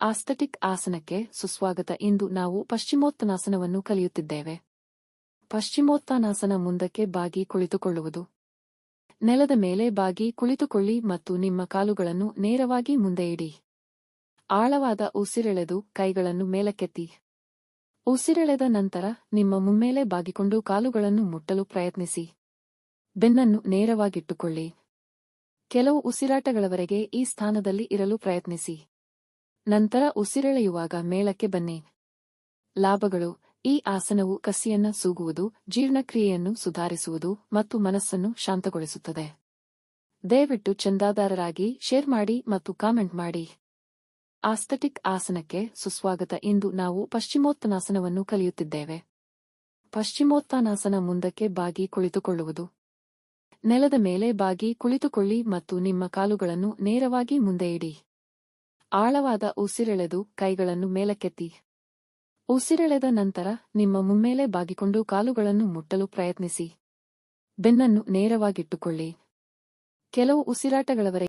Aesthetic ಆಸನಕ್ಕೆ ಸುಸ್ವಾಗತ ಇಂದು ನಾವು ಪಶ್ಚಿಮೋತ್ತನಾಸನವನ್ನು ಕಲಿಯುತ್ತಿದ್ದೇವೆ. ಪಶ್ಚಿಮೋತ್ತಾನಾಸನ ಮುಂದಕ್ಕೆ ಬಾಗಿ ಕುಳಿತುಕೊಳ್ಳುವುದು. ನೆಲದ ಮೇಲೆ ಬಾಗಿ ಕುಳಿತುಕೊಳ್ಳಿ ಮತ್ತು ನಿಮ್ಮ ಕಾಲುಗಳನ್ನು ನೇರವಾಗಿ ಮುಂದೆ ಇಡಿ ಆಳವಾದ ಉಸಿರೆಳೆದು ಕೈಗಳನ್ನು ಮೇಲಕ್ಕೆತ್ತಿ. ಉಸಿರೆಳೆದ ನಂತರ ನಿಮ್ಮ ಮುಮ್ಮೇಲೆ ಬಾಗಿಕೊಂಡು ಕಾಲುಗಳನ್ನು ಮುಟ್ಟಲು ಪ್ರಯತ್ನಿಸಿ. ಬೆನ್ನನ್ನು ನೇರವಾಗಿಟ್ಟುಕೊಳ್ಳಿ. ಕೆಲವು ಉಸಿರಾಟಗಳವರೆಗೆ ಈ ಸ್ಥಾನದಲ್ಲಿ ಇರಲು ಪ್ರಯತ್ನಿಸಿ. ನಂತರ ಉಸಿರೆಳೆಯುವಾಗ ಮೇಳಕ್ಕೆ ಬನ್ನಿ. ಲಾಭಗಳು, ಈ ಆಸನವು ಕಸಿಯನ್ನ ಸೂಗುವುದು, ಜೀರ್ಣಕ್ರಿಯೆಯನ್ನು ಸುಧಾರಿಸುವುದು ಮತ್ತು ಮನಸ್ಸನ್ನು ಶಾಂತಗೊಳಿಸುತ್ತದೆ. ದಯವಿಟ್ಟು ಚಂದಾದಾರರಾಗಿ ಶೇರ್ ಮಾಡಿ ಮತ್ತು ಕಾಮೆಂಟ್ ಮಾಡಿ. ಆಸ್ಥೆಟಿಕ್ ಆಸನಕ್ಕೆ ಸುಸ್ವಾಗತ ಇಂದು ನಾವು ಪಶ್ಚಿಮೋತ್ತನಾಸನವನ್ನು ಕಲಿಯುತ್ತಿದ್ದೇವೆ. ಪಶ್ಚಿಮೋತ್ತಾನಾಸನ ಮುಂದಕ್ಕೆ ಬಾಗಿ ಕುಳಿತುಕೊಳ್ಳುವುದು. ನೆಲದ ಮೇಲೆ ಬಾಗಿ ಕುಳಿತುಕೊಳ್ಳಿ ಮತ್ತು ನಿಮ್ಮ ಕಾಲುಗಳನ್ನು ನೇರವಾಗಿ ಮುಂದೆ ಇಡಿ. ಆಳವಾದ ಉಸಿರೆಳೆದು ಕೈಗಳನ್ನು ಮೇಲಕ್ಕೆತ್ತಿ. ಉಸಿರೆಳೆದ ನಂತರ ನಿಮ್ಮ ಮುಮ್ಮೇಲೆ ಬಾಗಿಕೊಂಡು ಕಾಲುಗಳನ್ನು ಮುಟ್ಟಲು ಪ್ರಯತ್ನಿಸಿ. ಬೆನ್ನನ್ನು ನೇರವಾಗಿಟ್ಟುಕೊಳ್ಳಿ. ಕೆಲವು ಉಸಿರಾಟಗಳವರೆಗೆ